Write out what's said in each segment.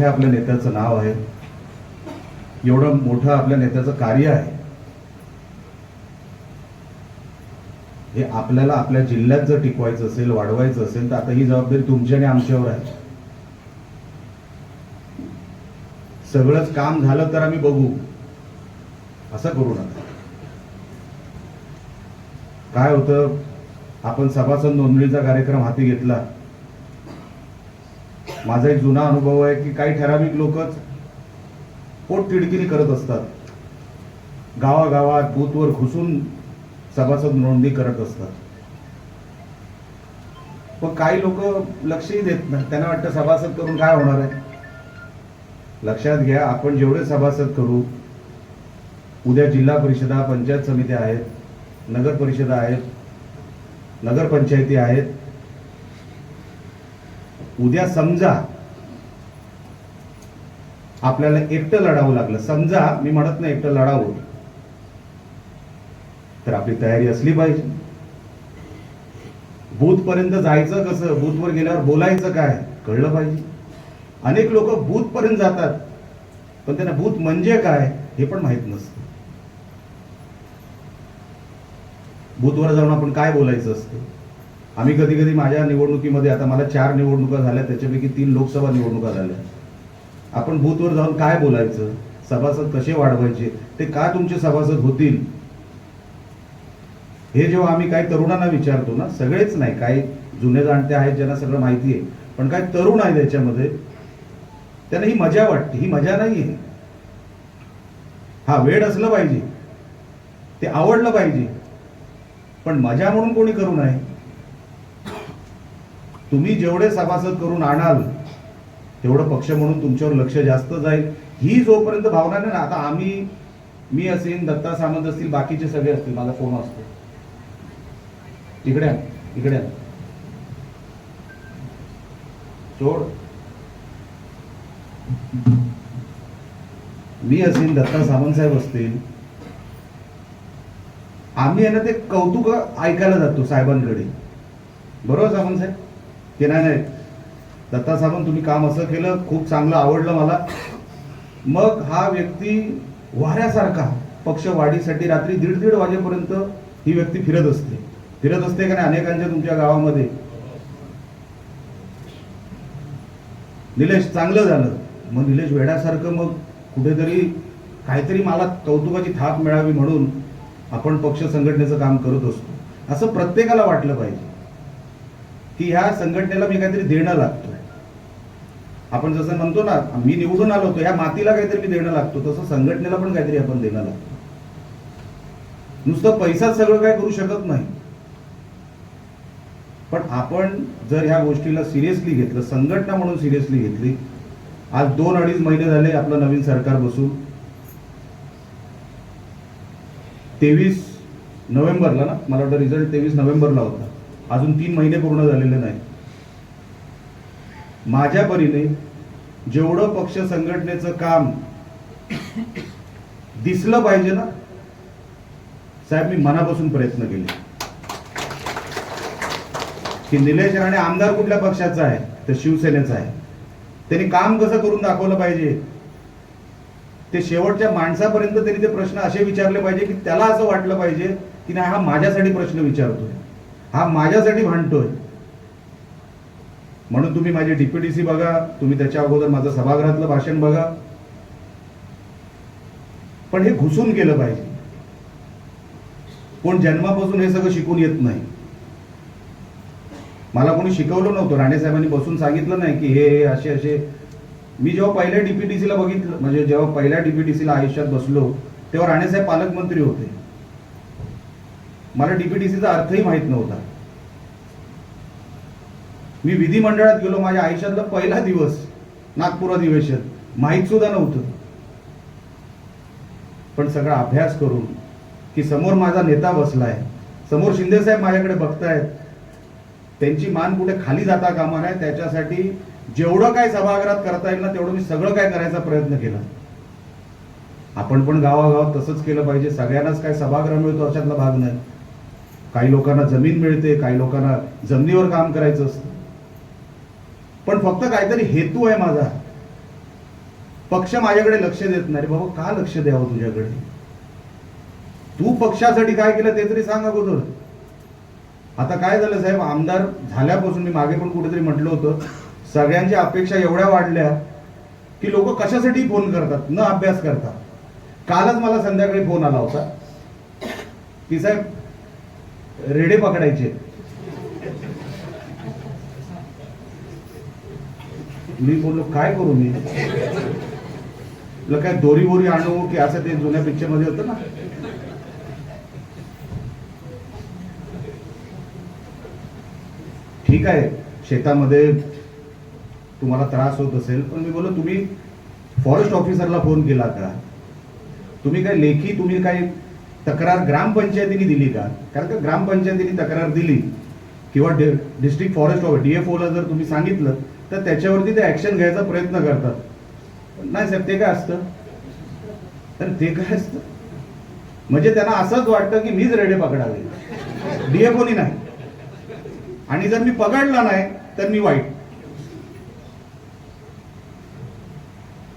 मोठ्या आपल्या नेत्याचं नाव आहे. एवढं मोठं आपल्या नेत्याचं कार्य आहे. हे आपल्याला आपल्या जिल्ह्यात जर टिकवायचं असेल वाढवायचं असेल तर आता ही जबाबदारी तुमची आणि आमच्यावर आहे. सगळंच काम झालं तर आम्ही बघू. असं करू नका. काय होतं? आपण सभासद नोंदणीचा कार्यक्रम हाती घेतला. माझा एक जुना अनुभव आहे की काही ठराविक लोकच पोट तिडकिरी करत असतात. गावागावात बूथवर घुसून सभासद नोंदणी करत असतात. पण काही लोक लक्षही देत नाही. त्यांना वाटतं सभासद करून काय होणार आहे? लक्षात घ्या आपण जेवढे सभासद करू उद्या जिल्हा परिषदा पंचायत समित्या आहेत नगर परिषदा आहेत नगरपंचायती आहेत उद्या समजा आपल्याला एकटं लढावं लागलं समजा मी म्हणत नाही एकटं लढावं. तर आपली तयारी असली पाहिजे. बूथ पर्यंत जायचं कसं? बूथवर गेल्यावर बोलायचं काय? कळलं पाहिजे. अनेक लोक बूथ पर्यंत जातात पण त्यांना बूथ म्हणजे काय हे पण माहीत नसतं. बूथवर जाऊन आपण काय बोलायचं असतं? आम्ही कधी कधी माझ्या निवडणुकीमध्ये आता मला चार निवडणुका झाल्या त्याच्यापैकी तीन लोकसभा निवडणुका झाल्या. आपण बूथवर जाऊन काय बोलायचं? सभासद कसे वाढवायचे? ते का तुमचे सभासद होतील? हे जेव्हा आम्ही काही तरुणांना विचारतो ना सगळेच नाही काही जुने जाणते आहेत ज्यांना सगळं माहिती आहे पण काही तरुण आहे त्याच्यामध्ये त्यांना ही मजा वाटते ही मजा नाही आहे हा वेळ असलं पाहिजे ते आवडलं पाहिजे पण मजा म्हणून कोणी करू नये. तुम्ही जेवढे सभासद करून आणाल तेवढं पक्ष म्हणून तुमच्यावर लक्ष जास्त जाईल. ही जोपर्यंत भावना नाही ना आता आम्ही मी असेल दत्ता सामंत असतील बाकीचे सगळे असतील माझा फोन असतो. इकडे इकड्या इकडे सोड. मी असेल दत्ता सामंत साहेब असतील. आम्ही आहे ना ते कौतुक ऐकायला जातो साहेबांकडे. बरोबर सामंत साहेब? की नाही नाही दत्ता सामंत तुम्ही काम असं केलं खूप चांगलं आवडलं मला. मग हा व्यक्ती वाऱ्यासारखा पक्ष वाढीसाठी रात्री दीड दीड वाजेपर्यंत ही व्यक्ती फिरत असते. फिरत असते का नाही? अनेकांच्या तुमच्या गावामध्ये. निलेश चांगलं झालं. मग निलेश वेड्यासारखं मग कुठेतरी काहीतरी मला कौतुकाची थाप मिळावी म्हणून आपण पक्ष संघटनेचं काम करत असतो. असं प्रत्येकाला वाटलं पाहिजे. की ह्या संघटनेला मी काहीतरी देणं लागतोय. आपण जसं म्हणतो ना मी निवडून आलो होतो ह्या मातीला काहीतरी मी देणं लागतो तसं संघटनेला पण काहीतरी आपण देणं लागतो नुसतं पैसाच सगळं काय करू शकत नाही. पण आपण जर ह्या गोष्टीला सिरियसली घेतलं संघटना म्हणून सिरियसली घेतली आज दोन अडीच महिने झाले आपलं नवीन सरकार बसून. तेवीस नोव्हेंबरला ना मला वाटतं रिझल्ट तेवीस नोव्हेंबरला होता. अजून तीन महिने पूर्ण झालेले नाही. माझ्या परीने जेवढं पक्ष संघटनेचं काम दिसलं पाहिजे ना साहेब मी मनापासून प्रयत्न केले. की निलेश राणे आमदार कुठल्या पक्षाचा आहे तर शिवसेनेचा आहे. त्यांनी काम कसं करून दाखवलं पाहिजे? ते शेवटच्या माणसापर्यंत त्यांनी ते प्रश्न असे विचारले पाहिजे की त्याला असं वाटलं पाहिजे की नाही हा माझ्यासाठी प्रश्न विचारतोय. हा माझ्यासाठी भांडतोय. म्हणून तुम्ही माझी डीपीटीसी बघा तुम्ही त्याच्या अगोदर माझं सभागृहातलं भाषण बघा. पण हे घुसून केलं पाहिजे. कोण जन्मापासून हे सगळं शिकून येत नाही. मला कोणी शिकवलं नव्हतं. राणे साहेबांनी बसून सांगितलं नाही की हे हे असे असे. मी जेव्हा पहिल्या डीपीटीसीला बघितलं म्हणजे जेव्हा पहिल्या डीपीटीसीला आयुष्यात बसलो तेव्हा राणेसाहेब पालकमंत्री होते. मला डीपीटीसीचा अर्थही माहीत नव्हता. मी विधिमंडळात गेलो माझ्या आयुष्यातला पहिला दिवस नागपूर अधिवेशन माहीत सुद्धा नव्हतं. पण सगळा अभ्यास करून की समोर माझा नेता बसलाय समोर शिंदे साहेब माझ्याकडे बघतायत त्यांची मान कुठे खाली जाता कामा नये त्याच्यासाठी जेवढं काय सभागृहात करता येईल ना तेवढं मी सगळं काय करायचा प्रयत्न केला. आपण पण गावागावात तसंच केलं पाहिजे सगळ्यांनाच काय सभागृह मिळतो अशातला भाग नाही. काही लोकांना जमीन मिळते काही लोकांना जमिनीवर काम करायचं असतं. पण फक्त काहीतरी हेतू आहे माझा. पक्ष माझ्याकडे लक्ष देत नाही. बाबा का लक्ष द्यावं तुझ्याकडे? तू पक्षासाठी काय केलं ते तरी सांग अगोदर. आता काय झालं साहेब आमदार झाल्यापासून मी मागे पण कुठेतरी म्हटलं होतं सगळ्यांच्या अपेक्षा एवढ्या वाढल्या की लोक कशासाठी फोन करतात? न अभ्यास करता. कालच मला संध्याकाळी फोन आला होता. की साहेब रेडे पकडायचे. मी बोललो काय करू मी? काय दोरी बोरी आणू की असं ते जुन्या पिक्चरमध्ये होतं ना? ठीक आहे शेतामध्ये तुम्हाला त्रास होत असेल पण मी बोललो तुम्ही फॉरेस्ट ऑफिसरला फोन केला का? तुम्ही काय लेखी तुम्ही काय तक्रार ग्रामपंचायतीने दिली का? कारण का ग्रामपंचायतीने तक्रार दिली? किंवा डिस्ट्रिक्ट फॉरेस्ट ऑफिस डीएफओला जर तुम्ही सांगितलं तर त्याच्यावरती ते ऍक्शन घ्यायचा प्रयत्न करतात. नाही साहेब ते काय असतं? तर ते काय असतं? म्हणजे त्यांना असंच वाटतं की मीच रेडे पकडावे. डीएफओनी नाही. आणि जर मी पकडला नाही तर मी वाईट.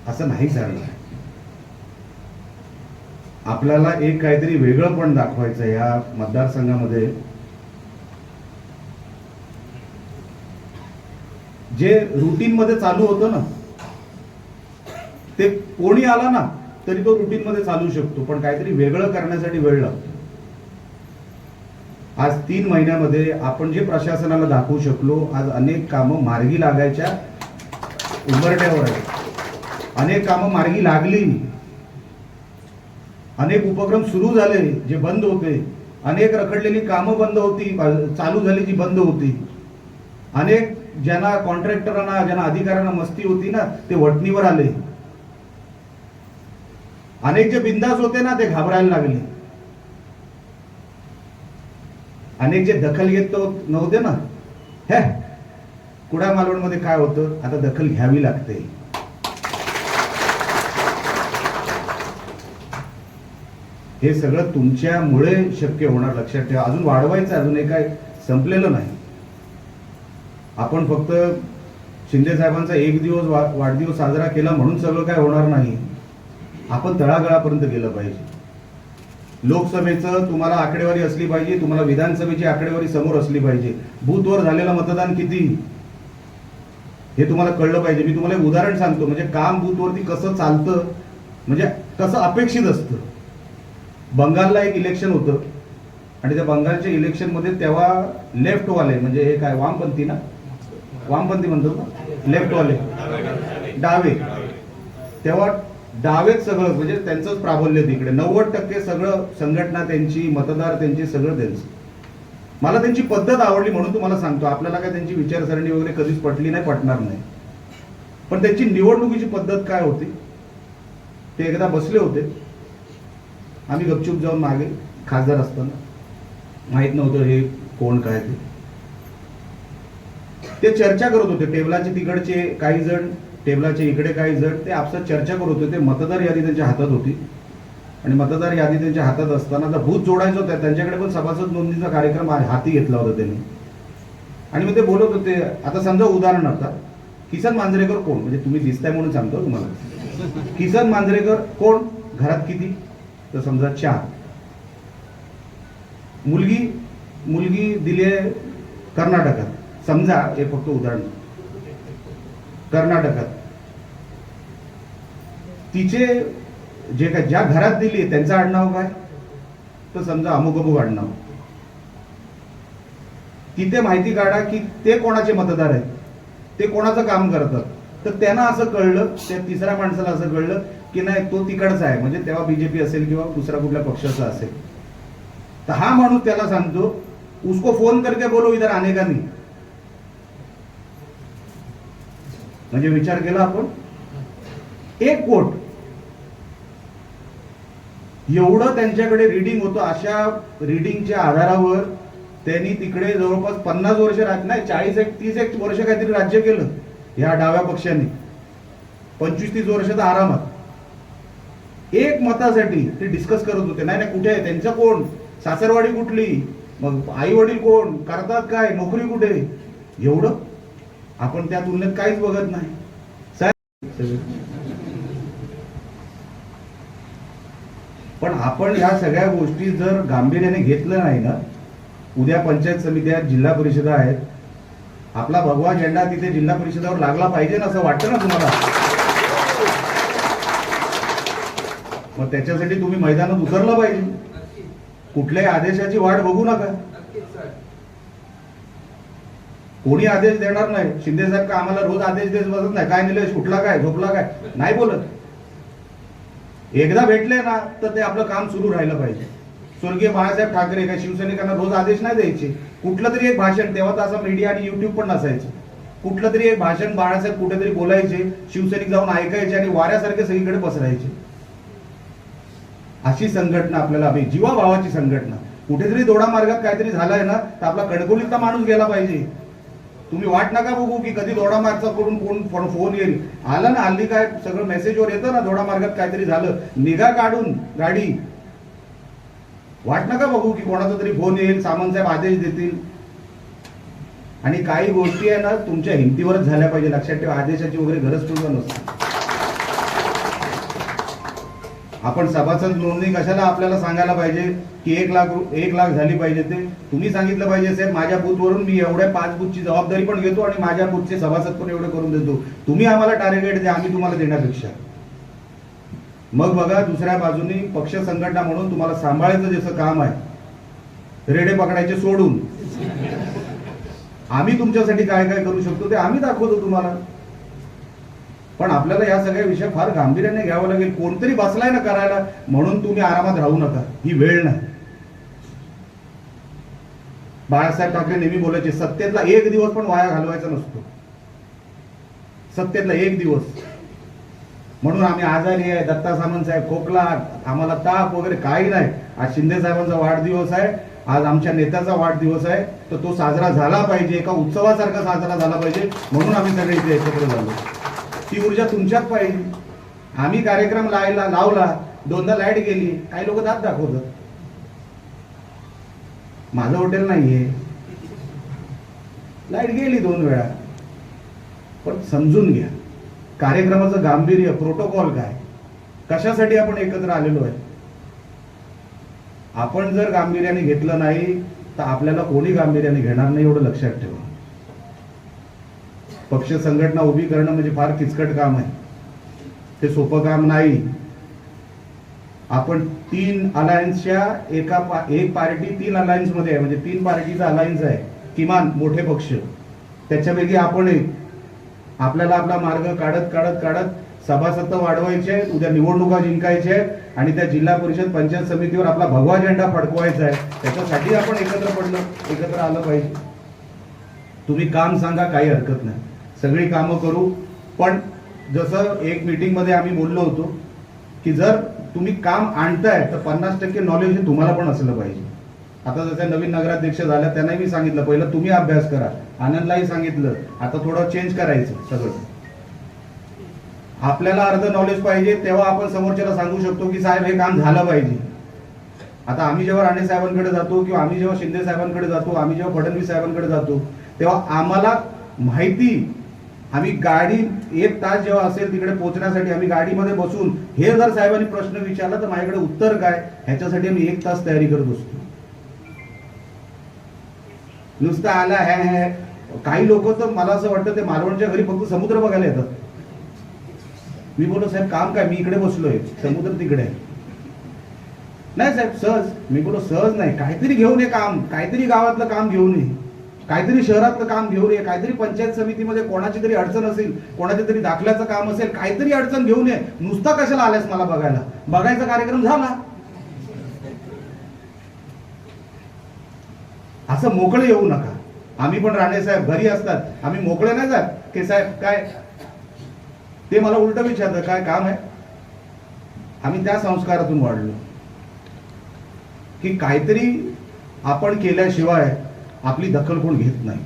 असं नाही चालणार आपल्याला एक काहीतरी वेगळं पण दाखवायचं या मतदारसंघामध्ये. जे रुटीन मध्ये चालू होतं ना ते कोणी आला ना तरी तो रुटीन मध्ये चालू शकतो पण काहीतरी वेगळं करण्यासाठी वेळ लागतो. आज तीन महिन्यामध्ये आपण जे प्रशासनाला दाखवू शकलो आज अनेक कामं मार्गी लागायच्या उंबरट्यावर आहे अनेक कामं मार्गी लागली अनेक उपक्रम सुरू झाले जे बंद होते. अनेक रखडलेली कामं बंद होती चालू झाली जी बंद होती. अनेक ज्यांना कॉन्ट्रॅक्टरांना ज्यांना अधिकाऱ्यांना मस्ती होती ना ते वटणीवर आले. अनेक जे बिंदास होते ना ते घाबरायला लागले. अनेक जे दखल घेत नव्हते ना हे कुडा मालवणमध्ये काय होतं? आता दखल घ्यावी लागते. हे सगळं तुमच्यामुळे शक्य होणार लक्षात ठेवा. अजून वाढवायचं अजून हे काय संपलेलं नाही. आपण फक्त शिंदे साहेबांचा एक दिवस वा वाढदिवस साजरा केला म्हणून सगळं काय होणार नाही. आपण तळागळापर्यंत गेलं पाहिजे. लोकसभेचं तुम्हाला आकडेवारी असली पाहिजे तुम्हाला विधानसभेची आकडेवारी समोर असली पाहिजे. बूथवर झालेलं मतदान किती? हे तुम्हाला कळलं पाहिजे. मी तुम्हाला एक उदाहरण सांगतो. म्हणजे काम बूथवरती कसं चालतं म्हणजे कसं अपेक्षित असतं. बंगालला एक इलेक्शन होतं. आणि त्या बंगालच्या इलेक्शनमध्ये तेव्हा लेफ्टवाले म्हणजे हे काय वामपंथी ना? वामपंथी म्हणतो ना? लेफ्टवाले डावे. तेव्हा डावेच सगळं म्हणजे त्यांचंच प्राबल्य तिकडे नव्वद टक्के सगळं संघटना त्यांची मतदार त्यांची सगळं त्यांचं. मला त्यांची पद्धत आवडली म्हणून तुम्हाला सांगतो. आपल्याला काय त्यांची विचारसरणी वगैरे कधीच पटली नाही पटणार नाही. पण त्यांची निवडणुकीची पद्धत काय होती? ते एकदा बसले होते. आम्ही गपचूप जाऊन मागे खासदार असताना. माहीत नव्हतं हे कोण काय ते. ते चर्चा करत होते. टेबलाचे तिकडचे काही जण टेबलाचे इकडे काही जण ते आपसात चर्चा करत होते. ते मतदार यादी त्यांच्या हातात होती. आणि मतदार यादी त्यांच्या हातात असताना आता भूत जोडायचं होतं त्यांच्याकडे पण सभासद नोंदणीचा कार्यक्रम हाती घेतला होता त्यांनी. आणि मग ते बोलत होते आता समजा उदाहरण आता. किसन मांजरेकर कोण? म्हणजे तुम्ही दिसताय म्हणून सांगतो तुम्हाला. किसन मांजरेकर कोण? घरात किती? तर समजा चार. मुलगी मुलगी दिली आहे कर्नाटकात. समजा हे फक्त उदाहरण. कर्नाटकात. तिचे जे काय ज्या घरात दिली त्यांचं आडनाव काय? तर समजा अमुक अमुक आडनाव. तिथे माहिती काढा की ते कोणाचे मतदार आहेत? ते कोणाचं काम करतात? तर त्यांना असं कळलं त्या तिसऱ्या माणसाला असं कळलं की नाही तो तिकडचा आहे. म्हणजे तेव्हा बीजेपी असेल किंवा दुसऱ्या कुठल्या पक्षाचा असेल. तर हा माणूस त्याला सांगतो उसको फोन करके बोलो इधर आने का नहीं. म्हणजे विचार केला आपण. एक कोट. एवढं त्यांच्याकडे रिडिंग होतं. अशा रिडिंगच्या आधारावर त्यांनी तिकडे जवळपास पन्नास वर्ष राज नाही चाळीस एक तीस एक वर्ष काहीतरी राज्य केलं ह्या डाव्या पक्षांनी. पंचवीस तीस वर्ष तर आरामात. एक मतासाठी ते डिस्कस करत होते. नाही नाही कुठे आहे? त्यांचं कोण? सासरवाडी कुठली? मग आई वडील कोण? करतात काय? नोकरी कुठे? एवढं? आपण त्या तुलनेत काहीच बघत नाही. पण आपण या सगळ्या गोष्टी जर गांभीर्याने घेतलं नाही ना उद्या पंचायत समित्या जिल्हा परिषदा आहेत आपला भगवा झेंडा तिथे जिल्हा परिषदावर लागला पाहिजे ना असं वाटतं ना तुम्हाला? मग त्याच्यासाठी तुम्ही मैदानात उतरलं पाहिजे. कुठल्याही आदेशाची वाट बघू नका. कोणी आदेश देणार नाही. शिंदे साहेब का आम्हाला रोज आदेश देत बसत नाही? काय निलेश सुटला काय? झोपला काय? नाही बोलत. एकदा भेटले ना तर ते आपलं काम सुरू राहिलं पाहिजे. स्वर्गीय बाळासाहेब ठाकरे काय शिवसैनिकांना रोज आदेश नाही द्यायचे. कुठलं तरी एक भाषण तेव्हा तर असं मीडिया आणि युट्यूब पण नसायचं. कुठलं तरी एक भाषण बाळासाहेब कुठेतरी बोलायचे शिवसैनिक जाऊन ऐकायचे आणि वाऱ्यासारखे सगळीकडे पसरायचे. अशी संघटना आपल्याला हवी. जीवाभावाची संघटना. कुठेतरी दोडा मार्गात काहीतरी झालंय ना तर आपला कणकोलीतला माणूस गेला पाहिजे. तुम्ही वाट नका बघू की कधी दोडा मार्गचा करून कोण फोन येईल. आला ना हल्ली काय सगळं मेसेजवर येतं ना दोडा मार्गात काहीतरी झालं. निगा काढून गाडी. वाट नका बघू की कोणाचा तरी फोन येईल सामंत साहेब आदेश देतील. आणि काही गोष्टी आहे ना तुमच्या हिमतीवरच झाल्या पाहिजे. लक्षात ठेवा आदेशाची वगैरे गरज सुद्धा नसते. आपण सभासद नोंदणी कशाला आपल्याला सांगायला पाहिजे की एक लाख एक लाख झाली पाहिजे ते? तुम्ही सांगितलं पाहिजे साहेब माझ्या बूथवरून मी एवढ्या पाच बूथची जबाबदारी पण घेतो आणि माझ्या बूथचे सभासद पण एवढे करून देतो. तुम्ही आम्हाला टार्गेट द्या आम्ही तुम्हाला देण्यापेक्षा. मग बघा दुसऱ्या बाजूनी पक्ष संघटना म्हणून तुम्हाला सांभाळायचं जसं काम आहे रेडे पकडायचे सोडून. आम्ही तुमच्यासाठी काय काय करू शकतो ते आम्ही दाखवतो तुम्हाला. पण आपल्याला या सगळ्या विषय फार गांभीर्याने घ्यावं लागेल. कोणतरी बसलाय ना करायला म्हणून तुम्ही आरामात राहू नका. ही वेळ नाही. बाळासाहेब ठाकरे नेहमी बोलायचे सत्तेतला एक दिवस पण वाया घालवायचा नसतो. सत्तेतला एक दिवस. म्हणून आम्ही आजारी आहे दत्ता सामंत साहेब खोकला आम्हाला ताप वगैरे काही नाही. आज शिंदे साहेबांचा वाढदिवस आहे आज आमच्या नेत्याचा वाढदिवस आहे तर तो साजरा झाला पाहिजे एका उत्सवासारखा साजरा झाला पाहिजे म्हणून आम्ही सगळे इथे एकत्र झालो. ती ऊर्जा तुमच्यात पाहिजे आम्ही कार्यक्रम लायला लावला. दोनदा लाइट गेली. काही लोक दात दाखवतात. माझं हॉटेल नाहीये. लाइट गेली दोन वेळा. पण समजून घ्या. कार्यक्रमाचं गांभीर्य प्रोटोकॉल काय? कशासाठी आपण एकत्र आलेलो आहे? आपण जर गांभीर्याने घेतलं नाही तर आपल्याला कोणी गांभीर्याने घेणार नाही एवढं लक्षात ठेवा. पक्ष संघटना उभी करणं म्हणजे फार किचकट काम आहे. ते सोपं काम नाही. आपण तीन अलायन्सच्या एका पा- एक पार्टी तीन अलायन्समध्ये आहे. म्हणजे तीन पार्टीचा अलायन्स आहे. किमान मोठे पक्ष. त्याच्यापैकी आपण एक. आपल्याला आपला मार्ग काढत काढत काढत सभासद वाढवायचे आहेत उद्या निवडणुका जिंकायच्या आहेत आणि त्या जिल्हा परिषद पंचायत समितीवर आपला भगवा झेंडा फडकवायचा आहे. त्याच्यासाठी आपण एकत्र पडलो एकत्र आलं पाहिजे. तुम्ही काम सांगा काही हरकत नाही. सगळी कामं करू. पण जसं एक मीटिंगमध्ये आम्ही बोललो होतो की जर तुम्ही काम आणताय तर पन्नास टक्के नॉलेज हे तुम्हाला पण असलं पाहिजे. आता जसं नवीन नगराध्यक्ष झाल्या त्यांनाही मी सांगितलं पहिलं तुम्ही अभ्यास करा. आनंदलाही सांगितलं आता थोडं चेंज करायचं सगळं. आपल्याला अर्ध नॉलेज पाहिजे तेव्हा आपण समोरच्याला सांगू शकतो की साहेब हे काम झालं पाहिजे. आता आम्ही जेव्हा राणे साहेबांकडे जातो किंवा आम्ही जेव्हा शिंदे साहेबांकडे जातो आम्ही जेव्हा फडणवीस साहेबांकडे जातो तेव्हा आम्हाला माहिती आम्ही गाडी एक तास जेव्हा असेल तिकडे पोहोचण्यासाठी आम्ही गाडीमध्ये बसून हे जर साहेबांनी प्रश्न विचारला तर माझ्याकडे उत्तर काय? ह्याच्यासाठी आम्ही एक तास तयारी करत असतो नुसतं आला है, है। काही लोक तर मला असं वाटतं ते मालवणच्या घरी फक्त समुद्र बघायला येतात. मी बोललो साहेब काम काय? मी इकडे बसलोय. समुद्र तिकडे नाही साहेब सहज. मी बोललो सहज नाही. काहीतरी घेऊन ये काम. काहीतरी गावातलं काम घेऊन ये. काहीतरी शहरातलं काम घेऊन ये काहीतरी पंचायत समितीमध्ये कोणाची तरी अडचण असेल कोणाच्या तरी दाखल्याचं काम असेल काहीतरी अडचण घेऊन ये. नुसता कशाला आल्यास मला बघायला? बघायचा कार्यक्रम झाला. असं मोकळे येऊ नका. आम्ही पण राणे साहेब घरी असतात. आम्ही मोकळे नाही जात. की साहेब काय? ते मला उलट विचारतं काय काम आहे? आम्ही त्या संस्कारातून वाढलो. की काहीतरी आपण केल्याशिवाय आपली दखल कोण घेत नाही.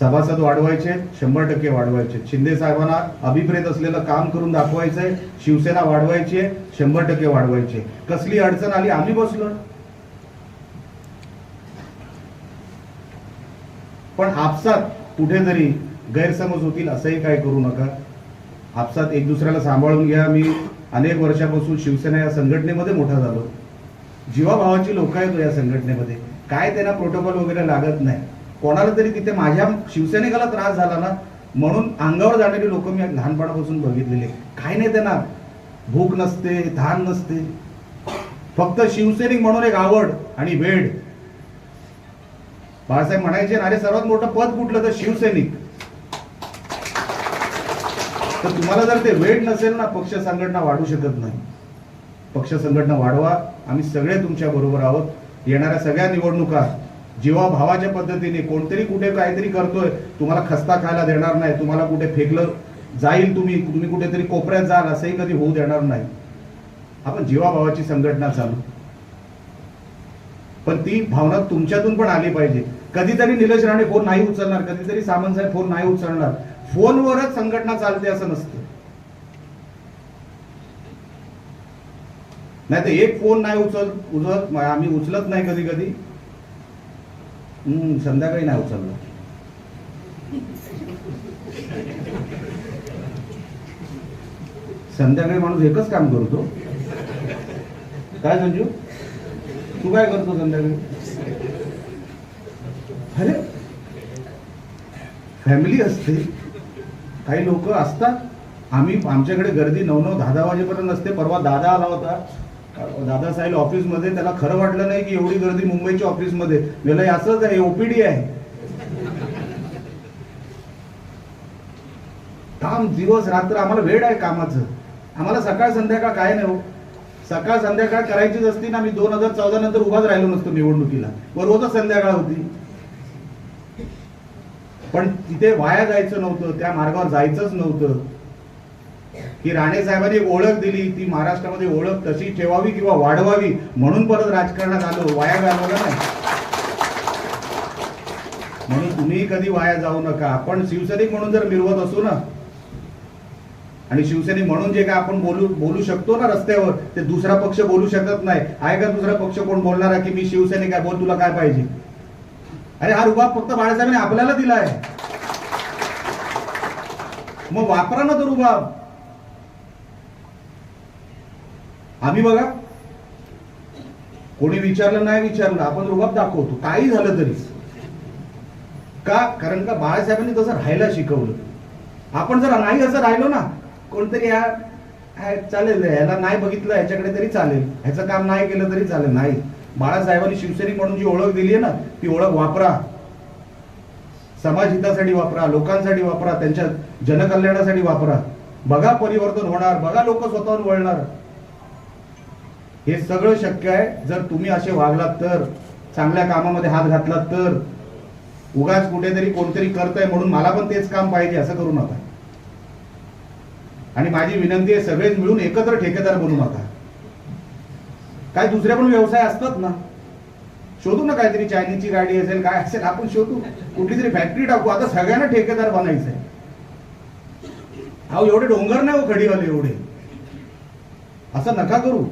सभासद वाढवायचे शंभर टक्के वाढवायचे. शिंदे साहेबांना अभिप्रेत असलेलं काम करून दाखवायचंय शिवसेना वाढवायची आहे शंभर टक्के वाढवायचे. कसली अडचण आली आम्ही बसलो. पण आपसात कुठेतरी गैरसमज होतील असंही काय करू नका. आपसात एक दुसऱ्याला सांभाळून घ्या. मी अनेक वर्षापासून शिवसेना या संघटनेमध्ये मोठा झालो. जीवाभावाची लोक आहेत या संघटनेमध्ये. काय त्यांना प्रोटोकॉल वगैरे लागत नाही. कोणाला तरी तिथे माझ्या शिवसैनिकाला त्रास झाला ना म्हणून अंगावर जाणारी लोक मी लहानपणापासून बघितलेले काय नाही त्यांना भूक नसते धान नसते. फक्त शिवसैनिक म्हणून एक आवड आणि वेड. बाळासाहेब म्हणायचे अरे सर्वात मोठं पद कुठलं तर शिवसैनिक. तर तुम्हाला जर ते वेळ नसेल ना पक्ष संघटना वाढू शकत नाही. पक्ष संघटना वाढवा. आम्ही सगळे तुमच्या बरोबर आहोत. येणाऱ्या सगळ्या निवडणुका जेव्हा भावाच्या पद्धतीने कोणतरी कुठे काहीतरी करतोय तुम्हाला खस्ता खायला देणार नाही तुम्हाला कुठे फेकलं जाईल तुम्ही तुम्ही कुठेतरी कोपऱ्यात जाल असंही कधी होऊ देणार नाही. आपण जीवाभावाची संघटना चालू. पण ती भावना तुमच्यातून पण आली पाहिजे. कधीतरी निलेश राणे फोन नाही उचलणार कधीतरी सामंतसाहेब फोन नाही उचलणार. फोनवरच संघटना चालते असं नसतं. नाही तर एक फोन नाही उचल उचलत आम्ही उचलत नाही कधी कधी संध्याकाळी नाही उचलला. संध्याकाळी माणूस एकच काम करतो. काय संजू? तू काय करतो संध्याकाळी? अरे फॅमिली असते. काही लोक असतात. आम्ही आमच्याकडे गर्दी नऊ नऊ दहा दहा वाजेपर्यंत असते परवा दादा आला होता. दादा साहेब ऑफिसमध्ये त्याला खरं वाटलं नाही की एवढी गर्दी मुंबईच्या ऑफिसमध्ये. मला हे असंच आहे ओपीडी आहे. काम दिवस रात्र आम्हाला वेळ आहे कामाचं. आम्हाला सकाळ संध्याकाळ काय नाही हो. सकाळ संध्याकाळ करायचीच असती ना मी दोन हजार चौदा नंतर उभाच राहिलो नसतो निवडणुकीला. व रोजच संध्याकाळ होती. पण तिथे वाया जायचं नव्हतं त्या मार्गावर जायचंच नव्हतं. की राणे साहेबांनी एक ओळख दिली ती महाराष्ट्रामध्ये ओळख तशी ठेवावी किंवा वाढवावी म्हणून परत राजकारणात आलो वाया घालवलं नाही. म्हणून तुम्ही कधी वाया जाऊ नका. आपण शिवसैनिक म्हणून जर मिरवत असू ना आणि शिवसैनिक म्हणून जे काय आपण बोलू बोलू शकतो ना रस्त्यावर ते दुसरा पक्ष बोलू शकत नाही. आहे का दुसरा पक्ष कोण बोलणार आहे की मी शिवसैनिक आहे बोल तुला काय पाहिजे? अरे हा रुबाब फक्त बाळासाहेबांनी आपल्याला दिला आहे मग वापरा ना तो रुबाब. आम्ही बघा. कोणी विचारलं नाही विचारलं आपण रुबाब दाखवतो. काही झालं तरी. का? कारण का बाळासाहेबांनी तसं राहायला शिकवलं. आपण जर नाही असं राहिलो ना कोणतरी या चालेल ह्याला नाही बघितलं ह्याच्याकडे तरी चालेल. ह्याचं काम नाही केलं तरी चालेल. नाही. बाळासाहेबांनी शिवसैनिक म्हणून जी ओळख दिली आहे ना ती ओळख वापरा. समाज हितासाठी वापरा लोकांसाठी वापरा त्यांच्या जनकल्याणासाठी वापरा. बघा परिवर्तन होणार बघा लोक स्वतःहून वळणार. हे सगळं शक्य आहे. जर तुम्ही असे वागलात तर चांगल्या कामामध्ये हात घातलात तर उगाच कुठेतरी कोणतरी करतंय म्हणून मला पण तेच काम पाहिजे असं करू नका. आणि माझी विनंती आहे सगळेच मिळून एकत्र ठेकेदार बनू नका. काय दुसरे पण व्यवसाय असतात ना? शोधू ना काहीतरी चायनीजची गाडी असेल काय असेल आपण शोधू. कुठली तरी फॅक्टरी टाकू. आता सगळ्यांना ठेकेदार बनायचंय. अहो एवढे डोंगर नाही हो खडीवाले एवढे. असं नका करू.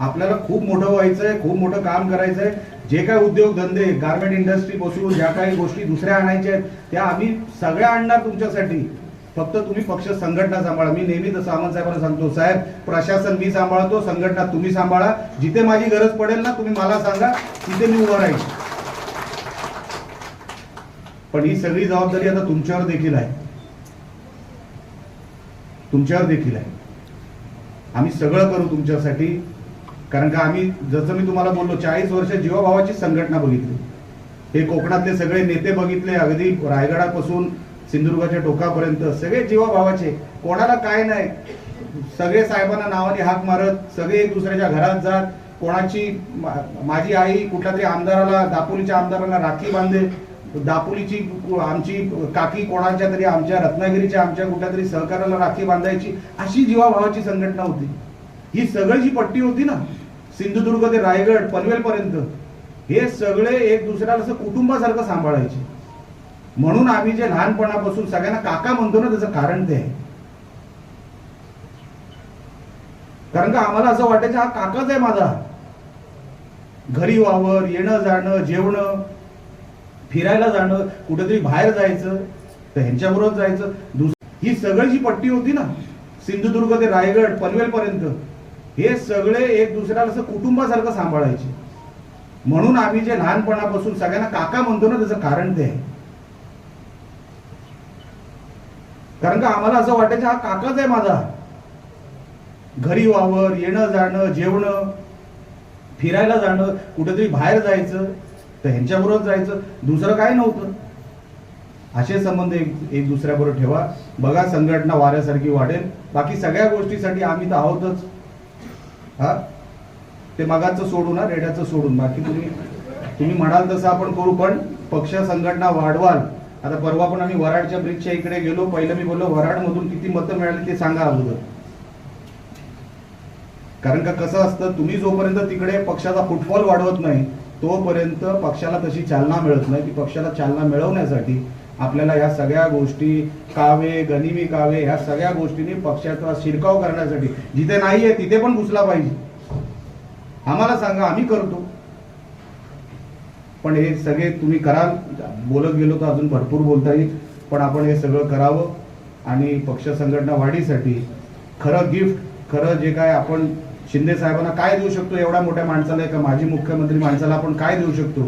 आपल्याला खूप मोठं व्हायचंय खूप मोठं काम करायचंय. जे काय उद्योग धंदे गार्मेंट इंडस्ट्री बसून ज्या काही गोष्टी दुसऱ्या आणायच्या आहेत त्या आम्ही सगळ्या आणणार तुमच्यासाठी. फक्त तुम्ही पक्ष संघटना सांभाळा. मी नेहमी तर सामंत साहेबांना सांगतो साहेब प्रशासन मी सांभाळतो संघटना तुम्ही सांभाळा. जिथे माझी गरज पडेल ना तुम्ही मला सांगा तिथे मी उभा राहील पण ही सगळी जबाबदारी आता तुमच्यावर देखील आहे. तुमच्यावर देखील आहे. आम्ही सगळं करू तुमच्यासाठी. कारण का आम्ही जसं मी तुम्हाला बोललो चाळीस वर्ष जीवाभावाची संघटना बघितली. हे कोकणातले सगळे नेते बघितले अगदी रायगडापासून सिंधुदुर्गाच्या टोकापर्यंत. सगळे जीवाभावाचे. कोणाला काय नाही. सगळे साहेबांना नावाने हाक मारत सगळे एक दुसऱ्याच्या घरात जात. कोणाची माझी आई कुठल्या तरी आमदाराला दापोलीच्या आमदाराला राखी बांधे. दापोलीची आमची काकी कोणाच्या तरी आमच्या रत्नागिरीच्या आमच्या कुठल्या तरी सहकाराला राखी बांधायची. अशी जीवाभावाची संघटना होती. ही सगळी जी पट्टी होती ना सिंधुदुर्ग ते रायगड पनवेलपर्यंत हे सगळे एक दुसऱ्याला असं कुटुंबासारखं सांभाळायचे. म्हणून आम्ही जे लहानपणापासून सगळ्यांना काका म्हणतो ना त्याचं कारण ते आहे. कारण का आम्हाला असं वाटायचं हा काकाच आहे माझा. घरी वावर येणं जाणं जेवणं फिरायला जाणं कुठेतरी बाहेर जायचं तर ह्यांच्याबरोबर जायचं. ही सगळी जी पट्टी होती ना सिंधुदुर्ग ते रायगड पनवेलपर्यंत पर्यंत हे सगळे एक दुसऱ्याला असं कुटुंबासारखं सांभाळायचे. म्हणून आम्ही जे लहानपणापासून सगळ्यांना काका म्हणतो ना त्याचं कारण ते आहे. कारण का आम्हाला असं वाटायचं हा काकाच आहे माझा. घरी वावर येणं जाणं जेवणं फिरायला जाणं कुठेतरी बाहेर जायचं तर ह्यांच्याबरोबर जायचं दुसरं काय नव्हतं. असे संबंध एक एक दुसऱ्याबरोबर ठेवा. बघा संघटना वाऱ्यासारखी वाढेल. बाकी सगळ्या गोष्टीसाठी आम्ही तर आहोतच. हा? ते मगाचं सोडून ना रेड्याचं सोडून. बाकी तुम्ही तुम्ही म्हणाल तसं आपण करू पण पक्ष संघटना वाढवाल. आता परवा पण आम्ही वराडच्या ब्रिजच्या इकडे गेलो. पहिलं मी बोललो वराडमधून किती मतं मिळाली ते सांगा अगोदर. कारण का कसं असतं तुम्ही जोपर्यंत तिकडे पक्षाचा फुटफॉल वाढवत नाही तोपर्यंत पक्षाला तशी चालना मिळत नाही. ती पक्षाला चालना मिळवण्यासाठी आपल्याला ह्या सगळ्या गोष्टी कावे गनिमी कावे ह्या सगळ्या गोष्टींनी पक्षाचा शिरकाव करण्यासाठी जिथे नाहीये तिथे पण घुसला पाहिजे. आम्हाला सांगा आम्ही करतो. पण हे सगळे तुम्ही कराल. बोलत गेलो तर अजून भरपूर बोलता येईल. पण आपण हे सगळं करावं आणि पक्ष संघटना वाढीसाठी खरं गिफ्ट खरं जे काय आपण शिंदे साहेबांना काय देऊ शकतो एवढ्या मोठ्या माणसाला का माजी मुख्यमंत्री माणसाला आपण काय देऊ शकतो?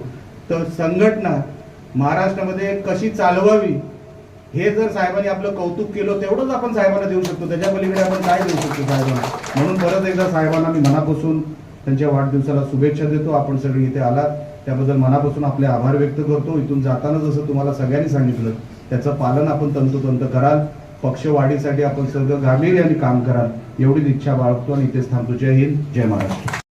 तर संघटना महाराष्ट्रामध्ये कशी चालवावी हे जर साहेबांनी आपलं कौतुक केलं तेवढंच आपण साहेबांना देऊ शकतो. त्याच्या पलीकडे आपण काय देऊ शकतो साहेबांना? म्हणून परत एकदा साहेबांना मी मनापासून त्यांच्या वाढदिवसाला शुभेच्छा देतो. आपण सगळे इथे आलात. त्याबद्दल मनापासून आपले आभार व्यक्त करतो. इथून जाताना जसं तुम्हाला सगळ्यांनी सांगितलं त्याचं पालन आपण तंतोतंत कराल. पक्ष वाढीसाठी आपण सगळं गांभीर्याने काम कराल. एवढीच इच्छा बाळगतो आणि इथेच थांबतो. जय हिंद जय महाराष्ट्र.